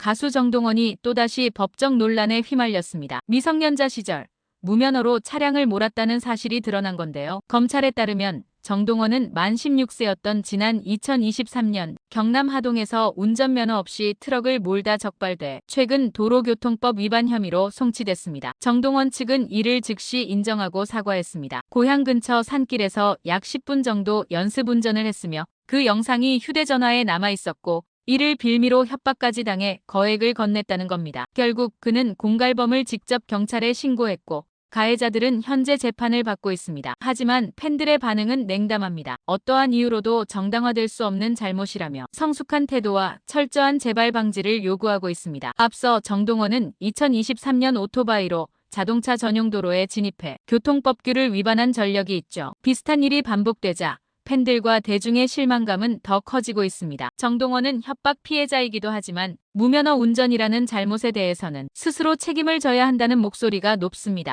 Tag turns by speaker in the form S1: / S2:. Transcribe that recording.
S1: 가수 정동원이 또다시 법적 논란에 휘말렸습니다. 미성년자 시절 무면허로 차량을 몰았다는 사실이 드러난 건데요. 검찰에 따르면 정동원은 만 16세였던 지난 2023년 경남 하동에서 운전면허 없이 트럭을 몰다 적발돼 최근 도로교통법 위반 혐의로 송치됐습니다. 정동원 측은 이를 즉시 인정하고 사과했습니다. 고향 근처 산길에서 약 10분 정도 연습 운전을 했으며 그 영상이 휴대전화에 남아 있었고 이를 빌미로 협박까지 당해 거액을 건넸다는 겁니다. 결국 그는 공갈범을 직접 경찰에 신고했고 가해자들은 현재 재판을 받고 있습니다. 하지만 팬들의 반응은 냉담합니다. 어떠한 이유로도 정당화될 수 없는 잘못이라며 성숙한 태도와 철저한 재발 방지를 요구하고 있습니다. 앞서 정동원은 2023년 오토바이로 자동차 전용 도로에 진입해 교통법규를 위반한 전력이 있죠. 비슷한 일이 반복되자 팬들과 대중의 실망감은 더 커지고 있습니다. 정동원은 협박 피해자이기도 하지만 무면허 운전이라는 잘못에 대해서는 스스로 책임을 져야 한다는 목소리가 높습니다.